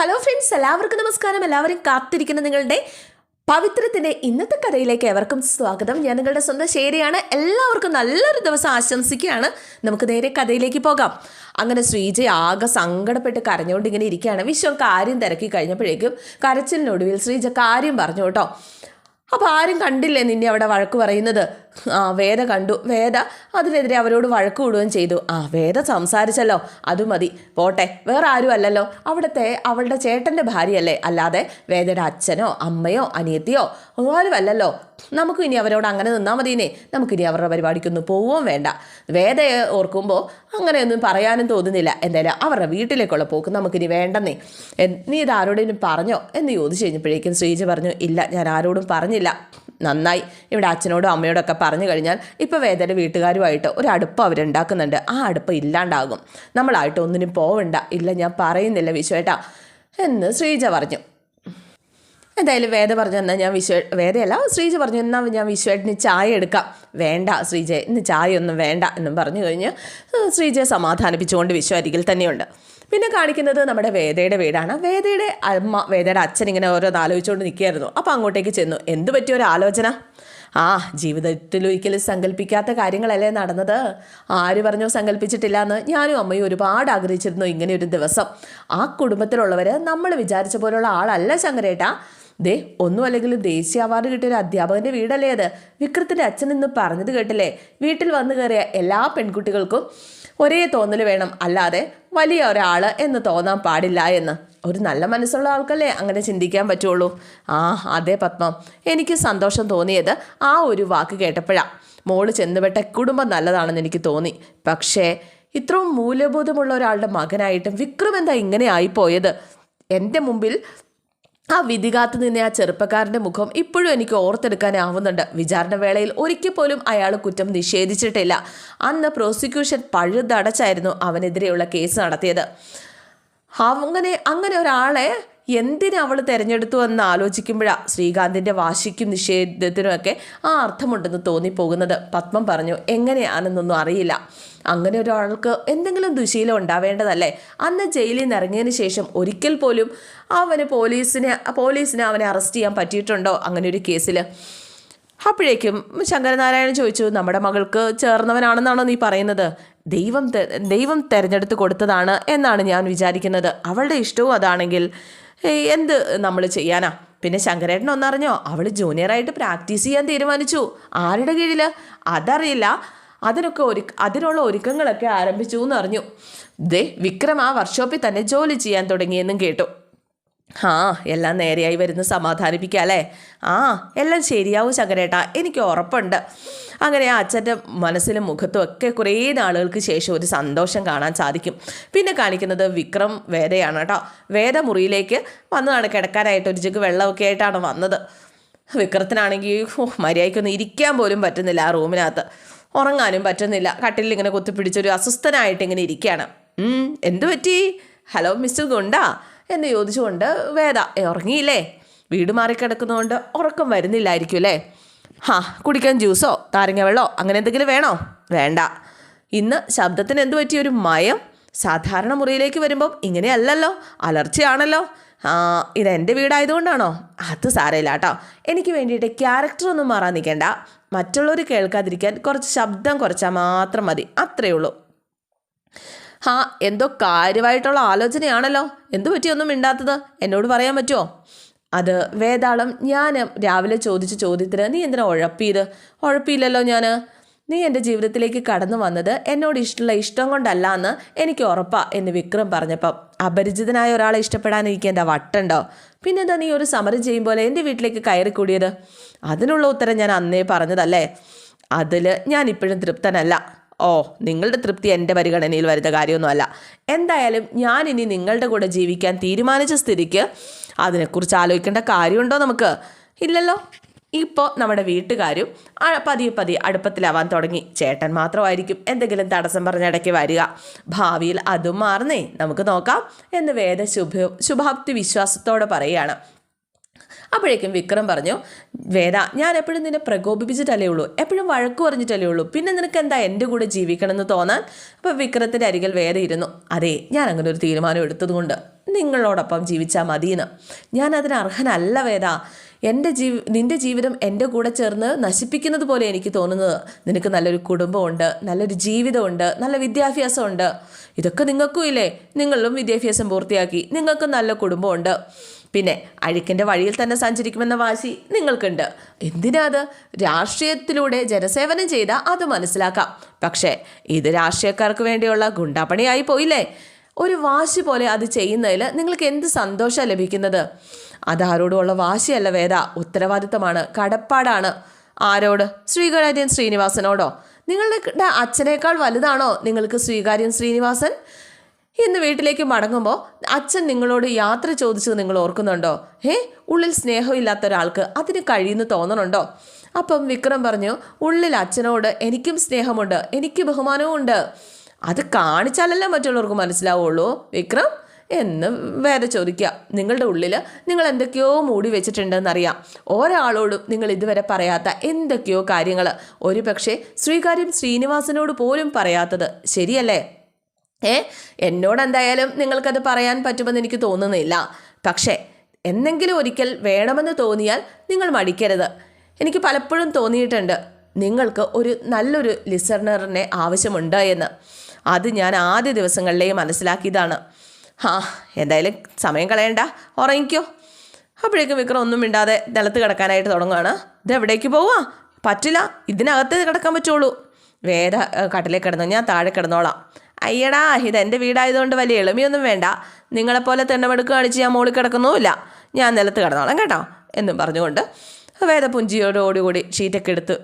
Hello friends എല്ലാവർക്കും നമസ്കാരം. എല്ലാവരും കാത്തിരിക്കുന്ന നിങ്ങളുടെ പവിത്രത്തിന്റെ ഇന്നത്തെ കഥയിലേക്ക് എവർക്കും സ്വാഗതം. ഞാൻ നിങ്ങളുടെ സ്വന്തം ശേരിയാണ് എല്ലാവർക്കും നല്ലൊരു ദിവസം ആശംസിക്കുകയാണ്. നമുക്ക് നേരെ കഥയിലേക്ക് പോകാം. അങ്ങനെ ശ്രീജ ആകെ സങ്കടപ്പെട്ട് കരഞ്ഞുകൊണ്ട് ഇങ്ങനെ ഇരിക്കുകയാണ്. വിശ്വം കാര്യം തിരക്കി കഴിഞ്ഞപ്പോഴേക്കും കരച്ചിലിനൊടുവിൽ ശ്രീജ കാര്യം പറഞ്ഞു കേട്ടോ. അപ്പോൾ ആരും കണ്ടില്ലേ നിന്നെ അവിടെ വഴക്ക് പറയുന്നത്? ആ വേദ കണ്ടു. വേദ അതിനെതിരെ അവരോട് വഴക്ക് ചെയ്തു. ആ വേദ സംസാരിച്ചല്ലോ. അത് മതി. പോട്ടെ. വേറെ ആരും അല്ലല്ലോ. അവിടുത്തെ അവളുടെ ചേട്ടന്റെ ഭാര്യയല്ലേ? അല്ലാതെ വേദയുടെ അച്ഛനോ അമ്മയോ അനിയത്തിയോ ആരും അല്ലല്ലോ. നമുക്ക് ഇനി അവരോട് അങ്ങനെ നിന്നാൽ മതിയേ നമുക്കിനി അവരുടെ പരിപാടിക്കൊന്നും പോവുകയും വേണ്ട. വേദയെ ഓർക്കുമ്പോൾ അങ്ങനെയൊന്നും പറയാനും തോന്നുന്നില്ല. എന്തായാലും അവരുടെ വീട്ടിലേക്കുള്ള പോക്ക് നമുക്കിനി വേണ്ടെന്നേ. നീ ഇത് ആരോടെങ്കിലും പറഞ്ഞോ? എന്ന് ചോദിച്ചു കഴിഞ്ഞപ്പോഴേക്കും ശ്രീജ പറഞ്ഞു ഇല്ല ഞാൻ ആരോടും പറഞ്ഞില്ല. നന്നായി. ഇവിടെ അച്ഛനോടും അമ്മയോടൊക്കെ പറഞ്ഞു കഴിഞ്ഞാൽ ഇപ്പോൾ വേദന വീട്ടുകാരുമായിട്ട് ഒരു അടുപ്പം അവരുണ്ടാക്കുന്നുണ്ട്. ആ അടുപ്പ് ഇല്ലാണ്ടാകും. നമ്മളായിട്ട് ഒന്നിനും പോവണ്ട. ഇല്ല ഞാൻ പറയുന്നില്ല വിശ്വേട്ടാ എന്ന് ശ്രീജ പറഞ്ഞു. എന്തായാലും വേദ പറഞ്ഞു എന്നാൽ ഞാൻ വിശ്വ വേദയല്ല ശ്രീജ പറഞ്ഞു എന്നാൽ ഞാൻ വിശ്വേട്ടിന് ചായ എടുക്കാം. വേണ്ട ശ്രീജ ഇന്ന് ചായ ഒന്നും വേണ്ട എന്നും പറഞ്ഞു കഴിഞ്ഞ് ശ്രീജയെ സമാധാനിപ്പിച്ചുകൊണ്ട് വിശ്വ അരികിൽ തന്നെയുണ്ട്. പിന്നെ കാണിക്കുന്നത് നമ്മുടെ വേദയുടെ വീടാണ്. വേദയുടെ അമ്മ വേദയുടെ അച്ഛൻ ഇങ്ങനെ ഓരോന്ന് ആലോചിച്ചുകൊണ്ട് നിൽക്കുകയായിരുന്നു. അപ്പോൾ അങ്ങോട്ടേക്ക് ചെന്നു. എന്ത് പറ്റിയ ഒരു ആലോചന ആ ജീവിതത്തിൽ ഒരിക്കലും സങ്കല്പിക്കാത്ത കാര്യങ്ങളല്ലേ നടന്നത്? ആര് പറഞ്ഞോ സങ്കല്പിച്ചിട്ടില്ല എന്ന് ഞാനും അമ്മയും ഒരുപാട് ആഗ്രഹിച്ചിരുന്നു ഇങ്ങനെ ഒരു ദിവസം. ആ കുടുംബത്തിലുള്ളവർ നമ്മൾ വിചാരിച്ച പോലുള്ള ആളല്ല ശങ്കരേട്ടാ. ദേ ഒന്നും അല്ലെങ്കിലും ദേശീയ അവാർഡ് കിട്ടിയ ഒരു അധ്യാപകന്റെ വീടല്ലേ അത്? വിക്രത്തിന്റെ അച്ഛൻ ഇന്ന് പറഞ്ഞത് കേട്ടില്ലേ? വീട്ടിൽ വന്നു കയറിയ എല്ലാ പെൺകുട്ടികൾക്കും ഒരേ തോന്നൽ വേണം. അല്ലാതെ വലിയ ഒരാൾ എന്ന് തോന്നാൻ പാടില്ല എന്ന്. ഒരു നല്ല മനസ്സുള്ള ആൾക്കല്ലേ അങ്ങനെ ചിന്തിക്കാൻ പറ്റുള്ളൂ. ആ അതേ പത്മം. എനിക്ക് സന്തോഷം തോന്നിയത് ആ ഒരു വാക്ക് കേട്ടപ്പോഴാണ് മോൾ ചെന്നുപെട്ട കുടുംബം നല്ലതാണെന്ന് എനിക്ക് തോന്നി. പക്ഷേ ഇത്രയും മൂല്യബോധമുള്ള ഒരാളുടെ മകനായിട്ടും വിക്രം എന്താ ഇങ്ങനെ ആയിപ്പോയത്? എന്റെ മുമ്പിൽ ആ വിധികാത്ത് നിന്നെ ആ ചെറുപ്പക്കാരന്റെ മുഖം ഇപ്പോഴും എനിക്ക് ഓർത്തെടുക്കാനാവുന്നുണ്ട്. വിചാരണ വേളയിൽ ഒരിക്കൽ പോലും അയാൾ കുറ്റം നിഷേധിച്ചിട്ടില്ല. അന്ന് പ്രോസിക്യൂഷൻ പഴുതടച്ചായിരുന്നു അവനെതിരെയുള്ള കേസ് നടത്തിയത്. അങ്ങനെ അങ്ങനെ ഒരാളെ എന്തിനു അവൾ തിരഞ്ഞെടുത്തു എന്ന് ആലോചിക്കുമ്പോഴാണ് ശ്രീകാന്തിന്റെ വാശിക്കും നിഷേധത്തിനുമൊക്കെ ആ അർത്ഥമുണ്ടെന്ന് തോന്നിപ്പോകുന്നത്. പത്മം പറഞ്ഞു എങ്ങനെയാണെന്നൊന്നും അറിയില്ല. അങ്ങനെ ഒരാൾക്ക് എന്തെങ്കിലും ദുശീലം ഉണ്ടാവേണ്ടതല്ലേ? അന്ന് ജയിലിൽ നിന്ന് ഇറങ്ങിയതിന് ശേഷം ഒരിക്കൽ പോലും അവന് പോലീസിനെ പോലീസിനെ അവനെ അറസ്റ്റ് ചെയ്യാൻ പറ്റിയിട്ടുണ്ടോ അങ്ങനെ ഒരു കേസിൽ അപ്പോഴേക്കും ശങ്കരനാരായണൻ ചോദിച്ചു നമ്മുടെ മകൾക്ക് ചേർന്നവനാണെന്നാണോ നീ പറയുന്നത്? ദൈവം ദൈവം തിരഞ്ഞെടുത്ത് കൊടുത്തതാണ് എന്നാണ് ഞാൻ വിചാരിക്കുന്നത്. അവളുടെ ഇഷ്ടവും അതാണെങ്കിൽ എന്ത് നമ്മൾ ചെയ്യാനാ? പിന്നെ ശങ്കരേട്ടൻ ഒന്നറിഞ്ഞോ? അവൾ ജൂനിയറായിട്ട് പ്രാക്ടീസ് ചെയ്യാൻ തീരുമാനിച്ചു. ആരുടെ കീഴിൽ അതറിയില്ല. അതിനൊക്കെ ഒരു അതിനുള്ള ഒരുക്കങ്ങളൊക്കെ ആരംഭിച്ചു എന്ന് അറിഞ്ഞു. ദേ വിക്രം ആ വർക്ക്ഷോപ്പിൽ തന്നെ ജോലി ചെയ്യാൻ തുടങ്ങിയെന്നും കേട്ടു. ആ എല്ലാം നേരെയായി വരുന്ന സമാധാനിപ്പിക്കാം അല്ലേ? ആ എല്ലാം ശരിയാവും ശങ്കരേട്ടാ എനിക്ക് ഉറപ്പുണ്ട്. അങ്ങനെ ആ അച്ഛന്റെ മനസ്സിലും മുഖത്തും ഒക്കെ കുറേ നാളുകൾക്ക് ശേഷം ഒരു സന്തോഷം കാണാൻ സാധിക്കും. പിന്നെ കാണിക്കുന്നത് വിക്രം വേദയാണ് കേട്ടോ. വേദ മുറിയിലേക്ക് വന്നതാണ് കിടക്കാനായിട്ട് ഒരു ജഗ് വെള്ളമൊക്കെ ആയിട്ടാണ് വന്നത്. വിക്രത്തിനാണെങ്കിൽ മര്യാദയ്ക്കൊന്നും ഇരിക്കാൻ പോലും പറ്റുന്നില്ല ആ റൂമിനകത്ത്. ഉറങ്ങാനും പറ്റുന്നില്ല. കട്ടിലിൽ ഇങ്ങനെ കുത്തിപ്പിടിച്ചൊരു അസ്വസ്ഥനായിട്ട് ഇങ്ങനെ ഇരിക്കുകയാണ്. "ഉം, എന്തു പറ്റി? Hello mister goonda. എന്ന് ചോദിച്ചുകൊണ്ട് വേദ "ഏ, ഉറങ്ങിയില്ലേ? വീട് മാറിക്കിടക്കുന്നതുകൊണ്ട് ഉറക്കം വരുന്നില്ലായിരിക്കും അല്ലേ ഹാ കുടിക്കാൻ ജ്യൂസോ നാരങ്ങ വെള്ളമോ അങ്ങനെ എന്തെങ്കിലും വേണോ? വേണ്ട. ഇന്ന് ശബ്ദത്തിന് എന്തു പറ്റിയ ഒരു മയം? സാധാരണ മുറിയിലേക്ക് വരുമ്പം ഇങ്ങനെയല്ലല്ലോ? അലർച്ചയാണല്ലോ? ഇത് എന്റെ വീടായതുകൊണ്ടാണോ? അത് സാരമില്ല കേട്ടോ എനിക്ക് വേണ്ടിയിട്ട് ക്യാരക്ടർ ഒന്നും മാറാൻ നിൽക്കേണ്ട. മറ്റുള്ളവർ കേൾക്കാതിരിക്കാൻ കുറച്ച് ശബ്ദം കുറച്ചാൽ മാത്രം മതി. അത്രയേ ഉള്ളൂ. ആ എന്തോ കാര്യമായിട്ടുള്ള ആലോചനയാണല്ലോ. എന്തു പറ്റിയൊന്നും മിണ്ടാത്തത്? എന്നോട് പറയാൻ പറ്റുമോ അത് വേതാളം ഞാൻ രാവിലെ ചോദിച്ച ചോദ്യത്തിന് നീ എന്തിനാ ഉഴപ്പിയത് ഉഴപ്പിയില്ലല്ലോ ഞാൻ നീ എന്റെ ജീവിതത്തിലേക്ക് കടന്നു വന്നത് എന്നോട് ഇഷ്ടമുള്ള ഇഷ്ടം കൊണ്ടല്ല എന്ന് എനിക്ക് ഉറപ്പാ എന്ന് വിക്രം പറഞ്ഞപ്പം. അപരിചിതനായ ഒരാളെ ഇഷ്ടപ്പെടാനിരിക്കേണ്ട വട്ടുണ്ടോ? പിന്നെന്താ നീ ഒരു സമരം ചെയ്യും പോലെ എന്റെ വീട്ടിലേക്ക് കയറി കൂടിയത് അതിനുള്ള ഉത്തരം ഞാൻ അന്നേ പറഞ്ഞതല്ലേ? അതിൽ ഞാൻ ഇപ്പോഴും തൃപ്തനല്ല. ഓ നിങ്ങളുടെ തൃപ്തി എന്റെ പരിഗണനയിൽ വരുന്ന കാര്യമൊന്നുമല്ല. എന്തായാലും ഞാൻ ഇനി നിങ്ങളുടെ കൂടെ ജീവിക്കാൻ തീരുമാനിച്ച സ്ഥിതിക്ക് അതിനെക്കുറിച്ച് ആലോചിക്കേണ്ട കാര്യമുണ്ടോ നമുക്ക്? ഇല്ലല്ലോ. ഇപ്പോൾ നമ്മുടെ വീട്ടുകാരും പതിയെ പതിയെ അടുപ്പത്തിലാവാൻ തുടങ്ങി. ചേട്ടൻ മാത്രമായിരിക്കും എന്തെങ്കിലും തടസ്സം പറഞ്ഞിടയ്ക്ക് വരിക. ഭാവിയിൽ അതും മാറുന്നേ. നമുക്ക് നോക്കാം എന്ന് വേദ ശുഭ ശുഭാപ്തി വിശ്വാസത്തോടെ പറയുകയാണ്. അപ്പോഴേക്കും വിക്രം പറഞ്ഞു വേദ ഞാൻ എപ്പോഴും നിന്നെ പ്രകോപിപ്പിച്ചിട്ടല്ലേ ഉള്ളൂ. എപ്പോഴും വഴക്ക് പറഞ്ഞിട്ടല്ലേ ഉള്ളൂ. പിന്നെ നിനക്ക് എന്താ എന്റെ കൂടെ ജീവിക്കണമെന്ന് തോന്നാൻ? അപ്പോൾ വിക്രത്തിന്റെ അരികിൽ വേറെ ഇരുന്നു അതെ ഞാൻ അങ്ങനെ ഒരു തീരുമാനം എടുത്തതുകൊണ്ട് നിങ്ങളോടൊപ്പം ജീവിച്ചാൽ മതിയെന്ന്. ഞാൻ അതിന് അർഹനല്ല വേദ. എന്റെ ജീവി നിന്റെ ജീവിതം എന്റെ കൂടെ ചേർന്ന് നശിപ്പിക്കുന്നത് പോലെ എനിക്ക് തോന്നുന്നത്. നിനക്ക് നല്ലൊരു കുടുംബമുണ്ട് നല്ലൊരു ജീവിതമുണ്ട് നല്ല വിദ്യാഭ്യാസമുണ്ട്. ഇതൊക്കെ നിങ്ങൾക്കും ഇല്ലേ? നിങ്ങളും വിദ്യാഭ്യാസം പൂർത്തിയാക്കി. നിങ്ങൾക്കും നല്ല കുടുംബമുണ്ട്. പിന്നെ അഴുക്കിന്റെ വഴിയിൽ തന്നെ സഞ്ചരിക്കുമെന്ന വാശി നിങ്ങൾക്കുണ്ട്. എന്തിനാ അത്? രാഷ്ട്രീയത്തിലൂടെ ജനസേവനം ചെയ്താൽ അത് മനസ്സിലാക്കാം. പക്ഷേ ഇത് രാഷ്ട്രീയക്കാർക്ക് വേണ്ടിയുള്ള ഗുണ്ടാപ്പണിയായി പോയില്ലേ? ഒരു വാശി പോലെ അത് ചെയ്യുന്നതിൽ നിങ്ങൾക്ക് എന്ത് സന്തോഷമാണ് ലഭിക്കുന്നത്? അതാരോടുമുള്ള വാശിയല്ല വേദ. ഉത്തരവാദിത്തമാണ് കടപ്പാടാണ്. ആരോട്? ശ്രീകരാര്യൻ ശ്രീനിവാസനോടോ? നിങ്ങളുടെ അച്ഛനേക്കാൾ വലുതാണോ നിങ്ങൾക്ക് ശ്രീകാര്യൻ ശ്രീനിവാസൻ? ഇന്ന് വീട്ടിലേക്ക് മടങ്ങുമ്പോൾ അച്ഛൻ നിങ്ങളോട് യാത്ര ചോദിച്ചത് നിങ്ങൾ ഓർക്കുന്നുണ്ടോ? ഏ ഉള്ളിൽ സ്നേഹമില്ലാത്ത ഒരാൾക്ക് അതിന് കഴിയുന്നു തോന്നണുണ്ടോ? അപ്പം വിക്രം പറഞ്ഞു ഉള്ളിൽ അച്ഛനോട് എനിക്കും സ്നേഹമുണ്ട് എനിക്ക് ബഹുമാനവും ഉണ്ട് അത് കാണിച്ചാലല്ലേ മറ്റുള്ളവർക്ക് മനസ്സിലാവുള്ളൂ വിക്രം? എന്ന് വേറെ ചോദിക്കുക. നിങ്ങളുടെ ഉള്ളിൽ നിങ്ങൾ എന്തൊക്കെയോ മൂടി വെച്ചിട്ടുണ്ടെന്നറിയാം. ഒരാളോടും നിങ്ങൾ ഇതുവരെ പറയാത്ത എന്തൊക്കെയോ കാര്യങ്ങൾ ഒരു പക്ഷേ ശ്രീകാര്യം ശ്രീനിവാസനോട് പോലും പറയാത്തത് ശരിയല്ലേ? ഏ? എന്നോട് എന്തായാലും നിങ്ങൾക്കത് പറയാൻ പറ്റുമെന്ന് എനിക്ക് തോന്നുന്നില്ല. പക്ഷേ എന്നെങ്കിലും ഒരിക്കൽ വേണമെന്ന് തോന്നിയാൽ നിങ്ങൾ മടിക്കരുത്. എനിക്ക് പലപ്പോഴും തോന്നിയിട്ടുണ്ട് നിങ്ങൾക്ക് ഒരു നല്ലൊരു ലിസണറിനെ ആവശ്യമുണ്ട് എന്ന്. അത് ഞാൻ ആദ്യ ദിവസങ്ങളിലേ മനസ്സിലാക്കിയതാണ്. ആ എന്തായാലും സമയം കളയണ്ട. ഉറങ്ങിക്കോ. അപ്പോഴേക്കും വിക്രം ഒന്നും മിണ്ടാതെ നിലത്ത് കിടക്കാനായിട്ട് തുടങ്ങുകയാണ് ഇത് എവിടേക്ക് പോവാ? പറ്റില്ല. ഇതിനകത്ത് കിടക്കാൻ പറ്റുള്ളൂ. വേറെ കട്ടിലേക്ക് കിടന്നു. ഞാൻ താഴെ കിടന്നോളാം. അയ്യടാ ഇത് എന്റെ വീടായതുകൊണ്ട് വലിയ എളിമയൊന്നും വേണ്ട. നിങ്ങളെപ്പോലെ തെണ്ണമെടുക്കുക കാണിച്ച് ഞാൻ മുകളിൽ കിടക്കുന്നുമില്ല. ഞാൻ നിലത്ത് കിടന്നോളാം കേട്ടോ എന്നും പറഞ്ഞുകൊണ്ട് വേദപുഞ്ചിയോടോടുകൂടി ഷീറ്റൊക്കെ എടുത്ത്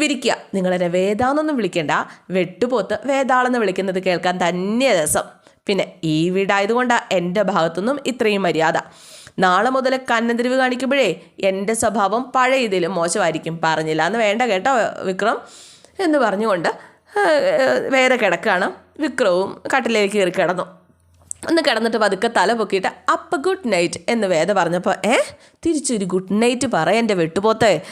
വിരിക്കുക. നിങ്ങളെന്നെ വേദാന്നൊന്നും വിളിക്കേണ്ട. വെട്ടുപോത്ത് വേദാളെന്ന് വിളിക്കുന്നത് കേൾക്കാൻ തന്നെ രസം. പിന്നെ ഈ വീടായതുകൊണ്ടാണ് എന്റെ ഭാഗത്തുനിന്നും ഇത്രയും മര്യാദ. നാളെ മുതൽ കന്നതിരിവ് കാണിക്കുമ്പോഴേ എന്റെ സ്വഭാവം പഴയ ഇതിലും മോശമായിരിക്കും. പറഞ്ഞില്ല എന്ന് വേണ്ട കേട്ടോ വിക്രം. എന്ന് പറഞ്ഞുകൊണ്ട് വേറെ കിടക്കാണ്. വിക്രവും കട്ടിലേക്ക് കയറി കിടന്നു. ഒന്ന് കിടന്നിട്ട് പതുക്കെ തല പൊക്കിയിട്ട് അപ്പ ഗുഡ് നൈറ്റ് എന്ന് വേദ പറഞ്ഞപ്പോൾ ഏ? തിരിച്ചൊരു ഗുഡ് നൈറ്റ് പറ എന്റെ വെട്ടുപോത്തെ.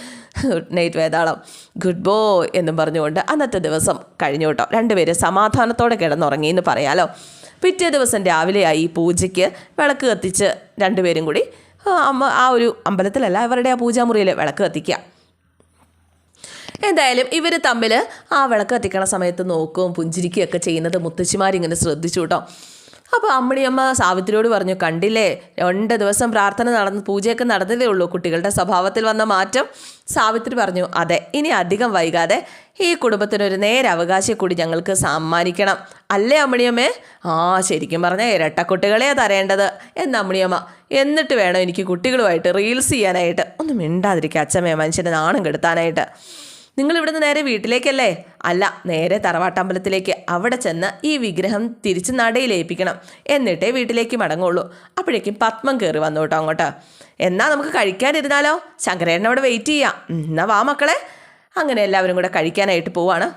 ഗുഡ് നൈറ്റ് വേദാളം. ഗുഡ് ബോ എന്നും പറഞ്ഞുകൊണ്ട് അന്നത്തെ ദിവസം കഴിഞ്ഞു കേട്ടോ. രണ്ടുപേരും സമാധാനത്തോടെ കിടന്നുറങ്ങി എന്ന് പറയാലോ. പിറ്റേ ദിവസം രാവിലെയായി ഈ പൂജയ്ക്ക് വിളക്ക് കത്തിച്ച് രണ്ടുപേരും കൂടി അമ്മ ആ ഒരു അമ്പലത്തിലല്ല അവരുടെ ആ പൂജാമുറിയിൽ വിളക്ക് കത്തിക്കുക. എന്തായാലും ഇവർ തമ്മിൽ ആ വിളക്ക് കത്തിക്കണ സമയത്ത് നോക്കും പുഞ്ചിരിക്കുകയൊക്കെ ചെയ്യുന്നത് മുത്തശ്ശിമാരിങ്ങനെ ശ്രദ്ധിച്ചു കേട്ടോ. അപ്പോൾ അമ്മണിയമ്മ സാവിത്രിയോട് പറഞ്ഞു കണ്ടില്ലേ രണ്ട് ദിവസം പ്രാർത്ഥന നടന്ന് പൂജയൊക്കെ നടന്നതേ ഉള്ളൂ. കുട്ടികളുടെ സ്വഭാവത്തിൽ വന്ന മാറ്റം. സാവിത്രി പറഞ്ഞു അതെ ഇനി അധികം വൈകാതെ ഈ കുടുംബത്തിനൊരു നേരെ അവകാശം കൂടി ഞങ്ങൾക്ക് സമ്മാനിക്കണം. അല്ലേ അമ്മണിയമ്മേ? ആ ശരിക്കും പറഞ്ഞാൽ ഇരട്ടക്കുട്ടികളെ തരേണ്ടത്. എന്ന് അമ്മണിയമ്മ എന്നിട്ട് വേണം എനിക്ക് കുട്ടികളുമായിട്ട് റീൽസ് ചെയ്യാനായിട്ട്. ഒന്നും മിണ്ടാതിരിക്കുക അച്ഛമ്മേ മനുഷ്യനെ നാണം കെടുത്താനായിട്ട്. നിങ്ങൾ ഇവിടുന്ന് നേരെ വീട്ടിലേക്കല്ലേ? അല്ല നേരെ തറവാട്ടമ്പലത്തിലേക്ക് അവിടെ ചെന്ന് ഈ വിഗ്രഹം തിരിച്ച് നടയിലേൽപ്പിക്കണം എന്നിട്ടേ വീട്ടിലേക്ക് മടങ്ങുള്ളൂ. അപ്പോഴേക്കും പത്മം കയറി വന്നു കേട്ടോ അങ്ങോട്ട്. എന്നാൽ നമുക്ക് കഴിക്കാനിരുന്നാലോ? ശങ്കരേട്ടൻ അവിടെ വെയിറ്റ് ചെയ്യാം. എന്നാ വാ മക്കളെ. അങ്ങനെ എല്ലാവരും കൂടെ കഴിക്കാനായിട്ട് പോവാണ്.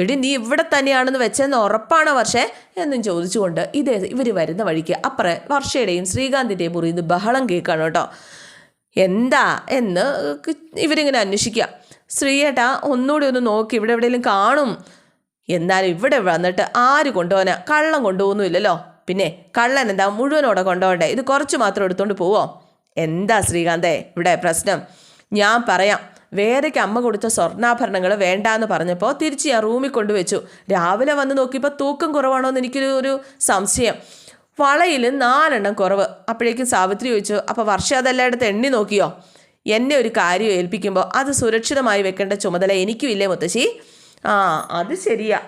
എടി നീ ഇവിടെ തന്നെയാണെന്ന് വെച്ചെന്ന് ഉറപ്പാണോ വർഷേ? എന്നും ചോദിച്ചുകൊണ്ട് ഇതേ ഇവർ വരുന്ന വഴിക്ക് അപ്പുറേ വർഷയുടെയും ശ്രീകാന്തിന്റെയും മുറിയിൽ നിന്ന് ബഹളം കേൾക്കാണ് കേട്ടോ. എന്താ എന്ന് ഇവരിങ്ങനെ അന്വേഷിക്കുക. ശ്രീയേട്ടാ ഒന്നുകൂടി ഒന്ന് നോക്കി ഇവിടെ എവിടെയെങ്കിലും കാണും. എന്നാലും ഇവിടെ വന്നിട്ട് ആര് കൊണ്ടുപോകാനാ? കള്ളം കൊണ്ടുപോകുന്നുമില്ലല്ലോ. പിന്നെ കള്ളൻ എന്താ മുഴുവനോടെ കൊണ്ടുപോകണ്ടേ? ഇത് കുറച്ച് മാത്രം എടുത്തുകൊണ്ട് പോവോ? എന്താ ശ്രീകാന്തേ ഇവിടെ പ്രശ്നം? ഞാൻ പറയാം വേദയ്ക്ക് അമ്മ കൊടുത്ത സ്വർണാഭരണങ്ങൾ വേണ്ടാന്ന് പറഞ്ഞപ്പോൾ തിരിച്ച് ഞാൻ റൂമിൽ കൊണ്ടുവച്ചു. രാവിലെ വന്ന് നോക്കിയപ്പോൾ തൂക്കം കുറവാണോ എന്ന് എനിക്കൊരു ഒരു സംശയം. വളയിൽ നാലെണ്ണം കുറവ്. അപ്പോഴേക്കും സാവിത്രി ചോദിച്ചു അപ്പോൾ വർഷം അതെല്ലായിടത്ത് എണ്ണി നോക്കിയോ? എന്നെ ഒരു കാര്യം ഏൽപ്പിക്കുമ്പോൾ അത് സുരക്ഷിതമായി വെക്കേണ്ട ചുമതല എനിക്കും ഇല്ലേ മുത്തശ്ശി? ആ അത് ശരിയാ.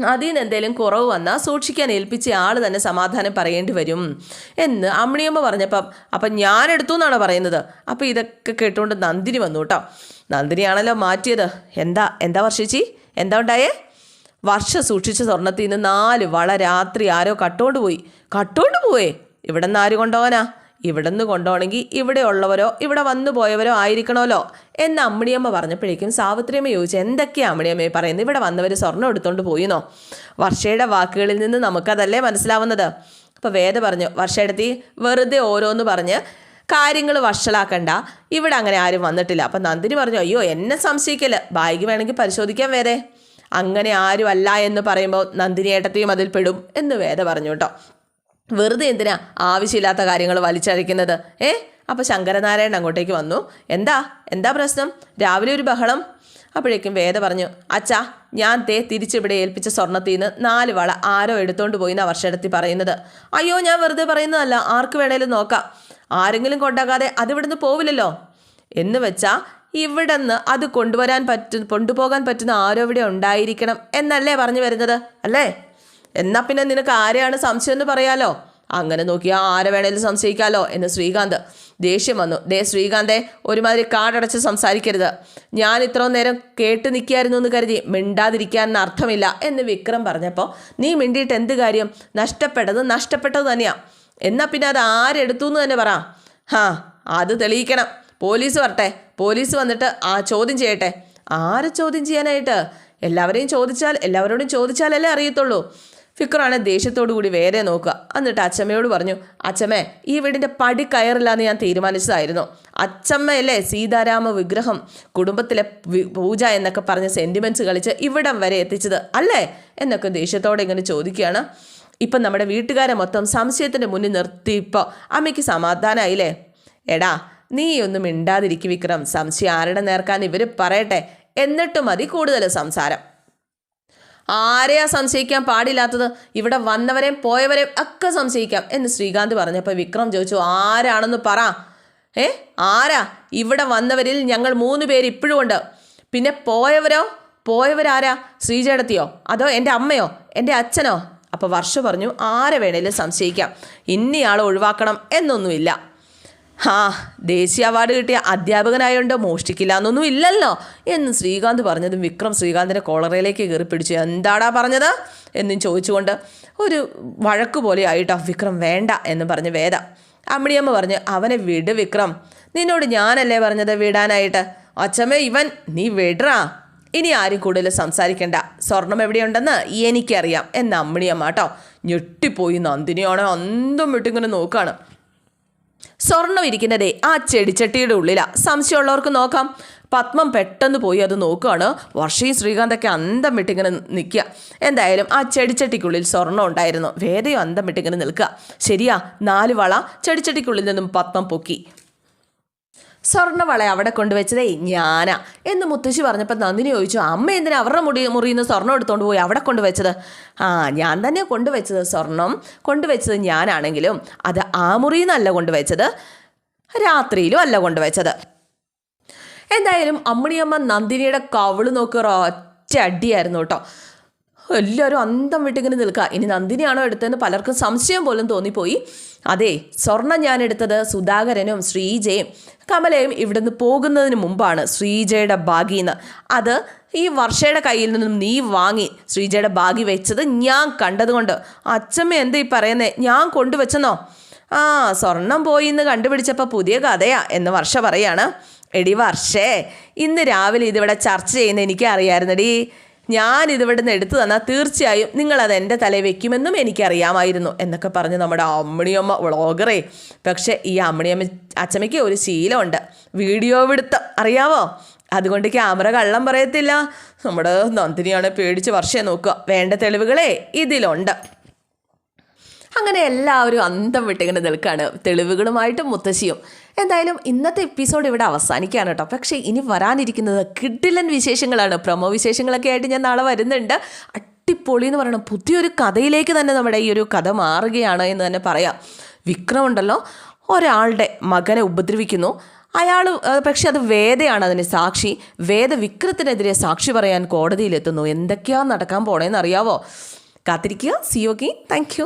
അതിൽ നിന്ന് എന്തെങ്കിലും കുറവ് വന്നാൽ സൂക്ഷിക്കാൻ ഏൽപ്പിച്ച ആൾ തന്നെ സമാധാനം പറയേണ്ടി വരും. എന്ന് അമ്മിണിയമ്മ പറഞ്ഞപ്പം അപ്പം ഞാൻ എടുത്തു എന്നാണ് പറയുന്നത്? അപ്പോൾ ഇതൊക്കെ കേട്ടുകൊണ്ട് നന്ദിനി വന്നു കേട്ടോ നന്ദിനിയാണല്ലോ മാറ്റിയത്. എന്താ എന്താ വർഷിച്ചി? എന്താ ഉണ്ടായേ? വർഷ സൂക്ഷിച്ച സ്വർണത്തിൽ നിന്ന് നാല് വള രാത്രി ആരോ കട്ടോണ്ട് പോയി. കട്ടോണ്ട് പോയേ ഇവിടെ നിന്ന് ആര് കൊണ്ടുപോകാനാ? ഇവിടെ നിന്ന് കൊണ്ടുപോകണമെങ്കിൽ ഇവിടെ ഉള്ളവരോ ഇവിടെ വന്നു പോയവരോ ആയിരിക്കണമല്ലോ എന്ന് അമ്മിണിയമ്മ പറഞ്ഞപ്പോഴേക്കും സാവിത്രിയമ്മ ചോദിച്ചു എന്തൊക്കെയാണ് അമ്മിണിയമ്മയെ പറയുന്നത്? ഇവിടെ വന്നവർ സ്വർണം എടുത്തുകൊണ്ട് പോയിന്നോ? വർഷയുടെ വാക്കുകളിൽ നിന്ന് നമുക്കതല്ലേ മനസ്സിലാവുന്നത്? അപ്പോൾ വേദ പറഞ്ഞു വർഷയെടുത്തി വെറുതെ ഓരോന്ന് പറഞ്ഞ് കാര്യങ്ങൾ വഷളാക്കണ്ട. ഇവിടെ അങ്ങനെ ആരും വന്നിട്ടില്ല. അപ്പം നന്ദിനി പറഞ്ഞു അയ്യോ എന്നെ സംശയിക്കൽ ബാഗ് വേണമെങ്കിൽ പരിശോധിക്കാൻ വേറെ അങ്ങനെ ആരും അല്ല എന്ന് പറയുമ്പോൾ നന്ദിനി ഏട്ടത്തെയും അതിൽ പെടും എന്ന് വേദ പറഞ്ഞു കേട്ടോ. വെറുതെ എന്തിനാ ആവശ്യമില്ലാത്ത കാര്യങ്ങൾ വലിച്ചഴിക്കുന്നത്? ഏ? അപ്പോൾ ശങ്കരനാരായണൻ അങ്ങോട്ടേക്ക് വന്നു. എന്താ? എന്താ പ്രശ്നം? രാവിലെ ഒരു ബഹളം. അപ്പോഴേക്കും വേദ പറഞ്ഞു അച്ഛാ ഞാൻ തേ തിരിച്ചിവിടെ ഏൽപ്പിച്ച സ്വർണത്തിൽ നിന്ന് നാല് വള ആരോ എടുത്തോണ്ട് പോയി എന്നാ വർഷമെടുത്തി പറയുന്നത്. അയ്യോ ഞാൻ വെറുതെ പറയുന്നതല്ല ആർക്ക് വേണേലും നോക്കാം. ആരെങ്കിലും കൊണ്ടാകാതെ അതിവിടുന്ന് പോവില്ലല്ലോ. എന്ന് വെച്ചാ നിന്ന് അത് കൊണ്ടുവരാൻ പറ്റു കൊണ്ടുപോകാൻ പറ്റുന്ന ആരോ ഇവിടെ ഉണ്ടായിരിക്കണം എന്നല്ലേ പറഞ്ഞു വരുന്നത് അല്ലേ? എന്നാ പിന്നെ നിനക്ക് ആരെയാണ് സംശയം എന്ന് പറയാലോ? അങ്ങനെ നോക്കിയാൽ ആരെ വേണേലും സംശയിക്കാലോ എന്ന് ശ്രീകാന്ത്. ദേഷ്യം വന്നു. ദേ ശ്രീകാന്തെ ഒരുമാതിരി കാടടച്ച് സംസാരിക്കരുത്. ഞാൻ ഇത്രയും നേരം കേട്ട് നിൽക്കായിരുന്നു എന്ന് കരുതി മിണ്ടാതിരിക്കാൻ അർത്ഥമില്ല എന്ന് വിക്രം പറഞ്ഞപ്പോൾ നീ മിണ്ടിയിട്ട് എന്ത് കാര്യം? നഷ്ടപ്പെട്ടത് നഷ്ടപ്പെട്ടത് തന്നെയാ. എന്നാൽ പിന്നെ അത് ആരെടുത്തു എന്ന് തന്നെ പറ. ഹാ അത് തെളിയിക്കണം. പോലീസ് വരട്ടെ. പോലീസ് വന്നിട്ട് ആ ചോദ്യം ചെയ്യട്ടെ. ആരെ ചോദ്യം ചെയ്യാനായിട്ട്? എല്ലാവരെയും ചോദിച്ചാൽ എല്ലാവരോടും ചോദിച്ചാലല്ലേ അറിയത്തുള്ളൂ. ഫിക്റാണ് ദേഷ്യത്തോടു കൂടി വേറെ നോക്കുക. എന്നിട്ട് അച്ചമ്മയോട് പറഞ്ഞു അച്ചമ്മേ ഈ വീടിന്റെ പടി കയറില്ല എന്ന് ഞാൻ തീരുമാനിച്ചതായിരുന്നു. അച്ചമ്മയല്ലേ സീതാരാമ വിഗ്രഹം കുടുംബത്തിലെ പൂജ എന്നൊക്കെ പറഞ്ഞ് സെന്റിമെന്റ്സ് കളിച്ച് ഇവിടം വരെ എത്തിച്ചത് അല്ലേ? എന്നൊക്കെ ദേഷ്യത്തോടെ ഇങ്ങനെ ചോദിക്കുകയാണ്. ഇപ്പം നമ്മുടെ വീട്ടുകാരെ മൊത്തം സംശയത്തിന്റെ മുന്നിൽ നിർത്തി ഇപ്പോൾ അമ്മയ്ക്ക് സമാധാനമായില്ലേ എടാ നീ ഒന്നും മിണ്ടാതിരിക്കും വിക്രം. സംശയം ആരുടെ നേർക്കാൻ ഇവർ പറയട്ടെ. എന്നിട്ട് മതി കൂടുതൽ സംസാരം. ആരെയാ സംശയിക്കാൻ പാടില്ലാത്തത്? ഇവിടെ വന്നവരെയും പോയവരെയും ഒക്കെ സംശയിക്കാം എന്ന് ശ്രീകാന്ത് പറഞ്ഞപ്പോൾ വിക്രം ചോദിച്ചു ആരാണെന്ന് പറ. ഏ? ആരാ? ഇവിടെ വന്നവരിൽ ഞങ്ങൾ മൂന്ന് പേര് ഇപ്പോഴും ഉണ്ട്. പിന്നെ പോയവരോ? പോയവരാരാ? ശ്രീജേടത്തിയോ? അതോ എന്റെ അമ്മയോ? എന്റെ അച്ഛനോ? അപ്പോൾ വർഷ പറഞ്ഞു ആരെ വേണേലും സംശയിക്കാം. ഇന്നയാളെ ഒഴിവാക്കണം എന്നൊന്നുമില്ല. ഹാ ദേശീയ അവാർഡ് കിട്ടിയ അധ്യാപകനായോണ്ട് മോഷ്ടിക്കില്ല എന്നൊന്നും ഇല്ലല്ലോ എന്ന് ശ്രീകാന്ത് പറഞ്ഞതും വിക്രം ശ്രീകാന്തിന്റെ കോളറയിലേക്ക് കയറി പിടിച്ചു എന്താടാ പറഞ്ഞത് എന്നും ചോദിച്ചുകൊണ്ട് ഒരു വഴക്ക് പോലെ ആയിട്ടോ വിക്രം വേണ്ട എന്ന് പറഞ്ഞ് വേദ. അമ്മിണിയമ്മ പറഞ്ഞ് അവനെ വിട് വിക്രം. നിന്നോട് ഞാനല്ലേ പറഞ്ഞത് വിടാനായിട്ട്? അച്ഛമ്മേ ഇവൻ നീ വിടറാ ഇനി ആരും കൂടുതൽ സംസാരിക്കണ്ട. സ്വർണം എവിടെയുണ്ടെന്ന് എനിക്കറിയാം. എന്ന് അമ്മിണിയമ്മ കേട്ടോ ഞെട്ടിപ്പോയി. നന്ദിനിയാണോ അന്തം വിട്ടിങ്ങനെ നോക്കാണ്. സ്വർണം ഇരിക്കുന്നതേ ആ ചെടിച്ചട്ടിയുടെ ഉള്ളിലാണ് സംശയമുള്ളവർക്ക് നോക്കാം. പത്മം പെട്ടെന്ന് പോയി അത് നോക്കുകയാണ് വർഷയും ശ്രീകാന്തൊക്കെ അന്തം വിട്ടിങ്ങനെ നിൽക്കുക. എന്തായാലും ആ ചെടിച്ചട്ടിക്കുള്ളിൽ സ്വർണം ഉണ്ടായിരുന്നു. വേദയും അന്തം വിട്ടിങ്ങനെ നിൽക്കുക. ശരിയാ നാല് വള. ചെടിച്ചട്ടിക്കുള്ളിൽ നിന്നും പത്മം പൊക്കി. സ്വർണവള അവിടെ കൊണ്ടുവച്ചതേ ഞാനാ എന്ന് മുത്തശ്ശി പറഞ്ഞപ്പോൾ നന്ദിനി ചോദിച്ചു അമ്മ എന്തിനാ അവരുടെ മുടി മുറിയിൽ നിന്ന് സ്വർണം എടുത്തുകൊണ്ട് പോയി? അവിടെ കൊണ്ടുവച്ചത്? ആ ഞാൻ തന്നെ കൊണ്ടുവച്ചത് സ്വർണം കൊണ്ടുവച്ചത് ഞാനാണെങ്കിലും അത് ആ മുറിയിൽ നിന്നല്ല കൊണ്ടുവച്ചത്. രാത്രിയിലും അല്ല കൊണ്ടുവച്ചത്. എന്തായാലും അമ്മിണിയമ്മ നന്ദിനിയുടെ കവിൾ നോക്കി ഒറ്റ അടിയായിരുന്നു കേട്ടോ. എല്ലാവരും അന്തം വിട്ടിങ്ങനെ നിൽക്കുക ഇനി നന്ദിനിയാണോ എടുത്തതെന്ന് പലർക്കും സംശയം പോലും തോന്നിപ്പോയി. അതെ സ്വർണം ഞാൻ എടുത്തത് സുധാകരനും ശ്രീജയും. കമലയും ഇവിടുന്ന് പോകുന്നതിന് മുമ്പാണ് ശ്രീജയുടെ ഭാഗിന്ന് അത് ഈ വർഷയുടെ കയ്യിൽ നിന്നും നീ വാങ്ങി. ശ്രീജയുടെ ഭാഗി വെച്ചത് ഞാൻ കണ്ടതുകൊണ്ട്. അച്ഛമ്മ എന്താ ഈ പറയുന്നേ? ഞാൻ കൊണ്ടുവച്ചെന്നോ? ആ സ്വർണം പോയി എന്ന് കണ്ടുപിടിച്ചപ്പോൾ പുതിയ കഥയാ എന്ന് വർഷ പറയാണ്. എടി വർഷേ ഇന്ന് രാവിലെ ഇതിവിടെ ചർച്ച ചെയ്യുന്ന എനിക്ക് അറിയാമായിരുന്നടി ഞാൻ ഇതിവിടുന്ന് എടുത്തു തന്നാൽ തീർച്ചയായും നിങ്ങളത് എന്റെ തലയിൽ വെക്കുമെന്നും എനിക്കറിയാമായിരുന്നു എന്നൊക്കെ പറഞ്ഞ് നമ്മുടെ അമ്മിണിയമ്മ വ്ളോഗറേ. പക്ഷേ ഈ അമ്മിണിയമ്മ അച്ചമ്മയ്ക്ക് ഒരു ശീലമുണ്ട്. വീഡിയോ പിടുത്തം അറിയാവോ? അതുകൊണ്ട് ക്യാമറ കള്ളം പറയത്തില്ല. നമ്മുടെ നന്ദിനിയാണ് പേടിച്ച് വർഷയെ നോക്കുക. വേണ്ട തെളിവുകളെ ഇതിലുണ്ട്. അങ്ങനെ എല്ലാവരും അന്തം വിട്ടിങ്ങനെ നിൽക്കുകയാണ് തെളിവുകളുമായിട്ട് മുത്തശ്ശിയും. എന്തായാലും ഇന്നത്തെ എപ്പിസോഡ് ഇവിടെ അവസാനിക്കുകയാണ് കേട്ടോ. പക്ഷേ ഇനി വരാനിരിക്കുന്നത് കിഡിലൻ വിശേഷങ്ങളാണ്. പ്രൊമോ വിശേഷങ്ങളൊക്കെ ആയിട്ട് ഞാൻ നാളെ വരുന്നുണ്ട്. അട്ടിപ്പൊളി എന്ന് പറയണം. പുതിയൊരു കഥയിലേക്ക് തന്നെ നമ്മുടെ ഈ ഒരു കഥ മാറുകയാണ് എന്ന് തന്നെ പറയാം. വിക്രം ഉണ്ടല്ലോ ഒരാളുടെ മകനെ ഉപദ്രവിക്കുന്നു. അയാൾ പക്ഷെ അത് വേദയാണ് അതിന് സാക്ഷി. വേദ വിക്രത്തിനെതിരെ സാക്ഷി പറയാൻ കോടതിയിലെത്തുന്നു. എന്തൊക്കെയാണ് നടക്കാൻ പോണേന്ന് അറിയാവോ? കാത്തിരിക്കുക. C okay thank